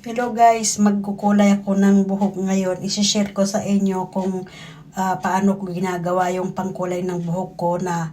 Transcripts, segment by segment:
Hello guys, magkukulay ako ng buhok ngayon. Isishare ko sa inyo kung ah, paano ko ginagawa yung pangkulay ng buhok ko na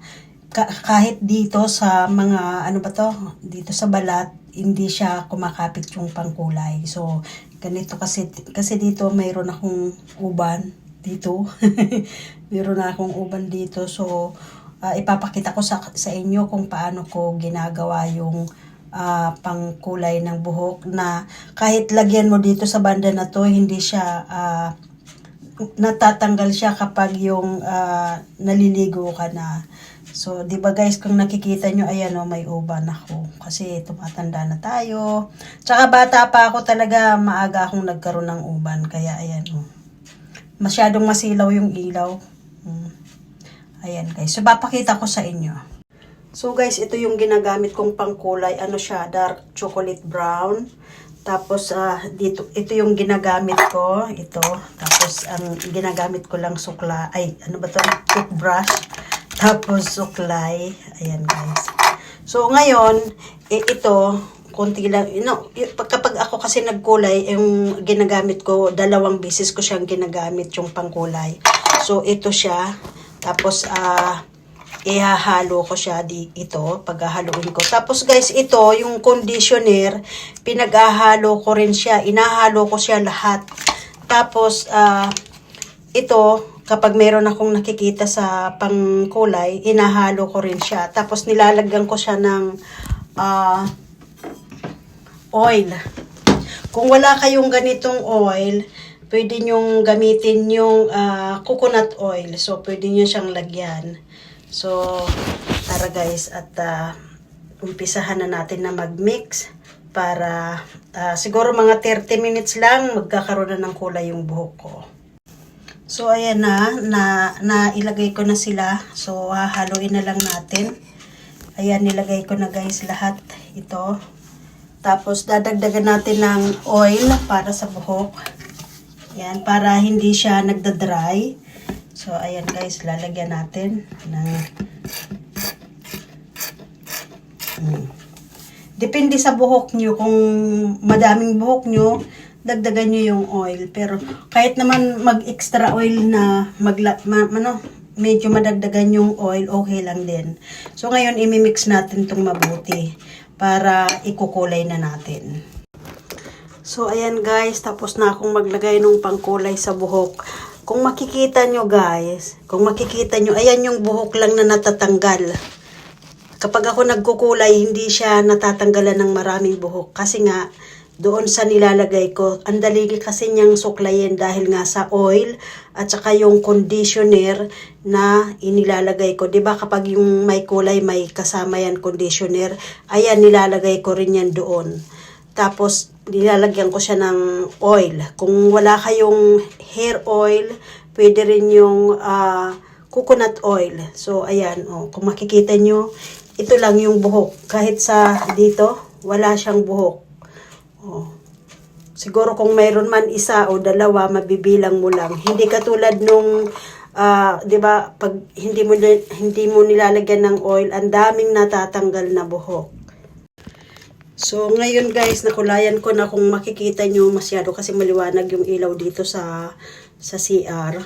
ka- kahit dito sa mga ano ba to, dito sa balat, hindi siya kumakapit yung pangkulay. So, ganito kasi kasi dito mayroon akong uban dito. mayroon akong uban dito. So, ah, ipapakita ko sa sa inyo kung paano ko ginagawa yung ah, pangkulay ng buhok na kahit lagyan mo dito sa banda na to, hindi siya ah, natatanggal siya kapag yung ah, naliligo ka na. So, 'di ba guys, kung nakikita nyo, ayan oh, may uban ako kasi tumatanda na tayo. Tsaka bata pa ako talaga, maaga akong nagkaroon ng uban kaya ayan oh. Masyadong masilaw yung ilaw. Hmm. Ayan guys. So, papakita ko sa inyo. So guys, ito yung ginagamit kong pangkulay. Ano siya? Dark chocolate brown. Tapos ah, dito ito yung ginagamit ko, ito. Tapos ang ginagamit ko lang sukla, ay ano ba 'to? Toothbrush. Tapos suklay. Ayan guys. So ngayon, eh, ito konti lang, you know, kapag ako kasi nagkulay, yung ginagamit ko, dalawang beses ko siyang ginagamit yung pangkulay. So ito siya. Tapos ah ihahalo ko siya di ito paghahaluin ko. Tapos guys, ito yung conditioner, pinaghahalo ko rin siya, inahalo ko siya lahat. Tapos ah ito kapag meron akong nakikita sa pangkulay, inahalo ko rin siya. Tapos nilalagyan ko siya ng ah oil. Kung wala kayong ganitong oil, pwede nyong gamitin yung ah, coconut oil. So, pwede nyo siyang lagyan. So, tara guys, at ah, umpisahan na natin na mag-mix para ah, siguro mga 30 minutes lang magkakaroon na ng kulay yung buhok ko. So, ayan na, na, na ilagay ko na sila. So, hahaluin na lang natin. Ayan, nilagay ko na guys lahat ito. Tapos, dadagdagan natin ng oil para sa buhok. Ayan, para hindi siya nagda-dry. So, ayan guys, lalagyan natin ng... Hmm. Depende sa buhok nyo. Kung madaming buhok nyo, dagdagan nyo yung oil. Pero kahit naman mag-extra oil na magla, ma, ano, medyo madagdagan yung oil, okay lang din. So ngayon, imimix natin itong mabuti para ikukulay na natin. So ayan guys, tapos na akong maglagay ng pangkulay sa buhok. Kung makikita nyo guys, kung makikita nyo, ayan yung buhok lang na natatanggal kapag ako nagkukulay, hindi siya natatanggalan ng maraming buhok. Kasi nga, doon sa nilalagay ko, ang daligi kasi niyang suklayin dahil nga sa oil at saka yung conditioner na inilalagay ko. ba kapag yung may kulay, may kasama yan conditioner, ayan, nilalagay ko rin yan doon. Tapos, nilalagyan ko siya ng oil. Kung wala kayong hair oil, pwede rin yung ah, coconut oil. So, ayan, oh, kung makikita nyo, ito lang yung buhok. Kahit sa dito, wala siyang buhok. Oh. Siguro kung mayroon man isa o dalawa, mabibilang mo lang. Hindi katulad nung, ah, 'di ba, pag hindi mo hindi mo nilalagyan ng oil, ang daming natatanggal na buhok. So, ngayon guys, nakulayan ko na kung makikita nyo masyado kasi maliwanag yung ilaw dito sa sa CR.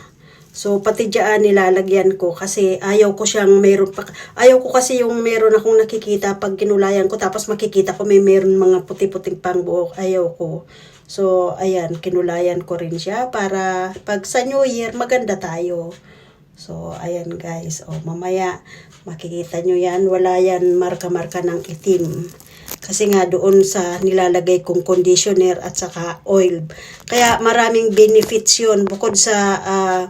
So, pati dyan nilalagyan ko kasi ayaw ko siyang meron pa. Ayaw ko kasi yung meron akong nakikita pag kinulayan ko tapos makikita ko may meron mga puti-puting pang buhok. Ayaw ko. So, ayan, kinulayan ko rin siya para pag sa New Year, maganda tayo. So, ayan guys. O, mamaya, makikita nyo yan. Wala yan marka-marka ng itim. Kasi nga doon sa nilalagay kong conditioner at saka oil. Kaya maraming benefits yun. Bukod sa ah,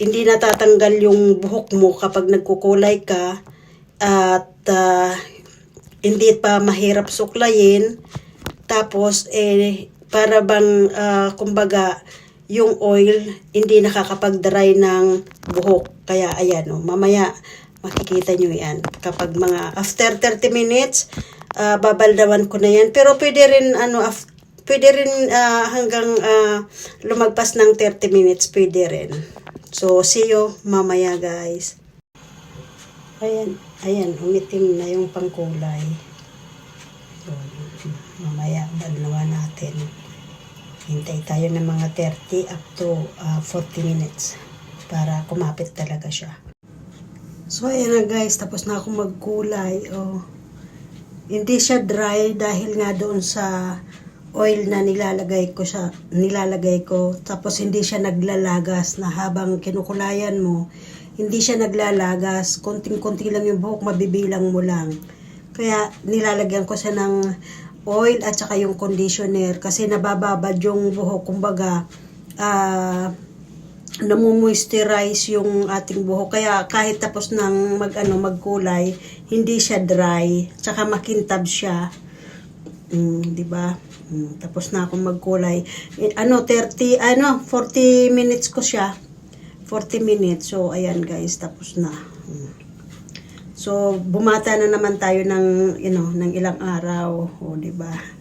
hindi natatanggal yung buhok mo kapag nagkukulay ka at ah, hindi pa mahirap suklayin. Tapos, eh, para bang, ah, kumbaga, yung oil, hindi nakakapag-dry ng buhok. Kaya, ayan, oh, mamaya, makikita nyo yan. Kapag mga, after 30 minutes, ah, babaldawan ko na yan. Pero pwede rin, ano, af- pwede rin ah, hanggang ah, lumagpas ng 30 minutes, pwede rin. So, see you mamaya, guys. Ayan, ayan, umitim na yung pangkulay. So, mamaya, balnawan natin. Hintay tayo ng mga 30 up to ah, 40 minutes para kumapit talaga siya. So, ayan na guys. Tapos na ako magkulay. Oh. Hindi siya dry dahil nga doon sa oil na nilalagay ko siya, nilalagay ko. Tapos hindi siya naglalagas na habang kinukulayan mo, hindi siya naglalagas. Konting-konti lang yung buhok, mabibilang mo lang. Kaya nilalagyan ko siya ng oil at saka yung conditioner kasi nabababad yung buhok. Kumbaga, ah namumoisturize yung ating buhok. Kaya kahit tapos ng mag, ano, magkulay, hindi siya dry. Tsaka makintab siya. Mm, di ba? Mm, tapos na akong magkulay. Eh, ano, 30, ano, 40 minutes ko siya. 40 minutes. So, ayan guys, tapos na. Mm. So, bumata na naman tayo ng, you know, ng ilang araw. O, di ba?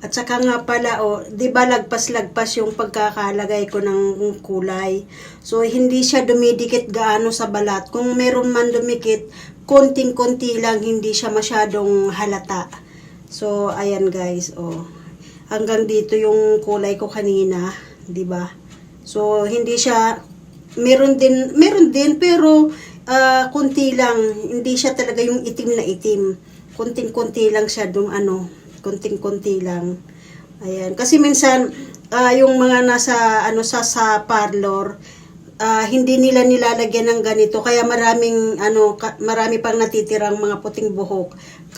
At saka nga pala, oh, di ba lagpas-lagpas yung pagkakalagay ko ng kulay. So, hindi siya dumidikit gaano sa balat. Kung meron man dumikit, konting-konti lang, hindi siya masyadong halata. So, ayan guys, oh. Hanggang dito yung kulay ko kanina, di ba? So, hindi siya, meron din, meron din, pero ah, konti lang. Hindi siya talaga yung itim na itim. Konting-konti lang siya dum ano, konting-konti lang. Ayan. Kasi minsan, ah, yung mga nasa, ano, sa, sa parlor, ah, hindi nila nilalagyan ng ganito. Kaya maraming, ano, ka- marami pang natitirang mga puting buhok.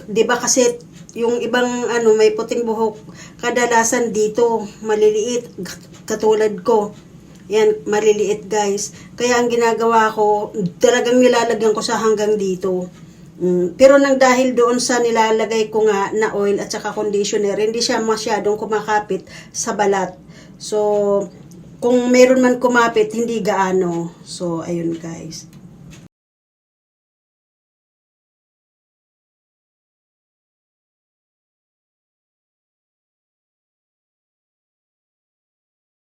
'Di ba kasi, yung ibang, ano, may puting buhok, kadalasan dito, maliliit, katulad ko. Yan, maliliit guys. Kaya ang ginagawa ko, talagang nilalagyan ko sa hanggang dito. Mm, pero nang dahil doon sa nilalagay ko nga na oil at saka conditioner, hindi siya masyadong kumakapit sa balat. So, kung meron man kumapit, hindi gaano. So, ayun guys.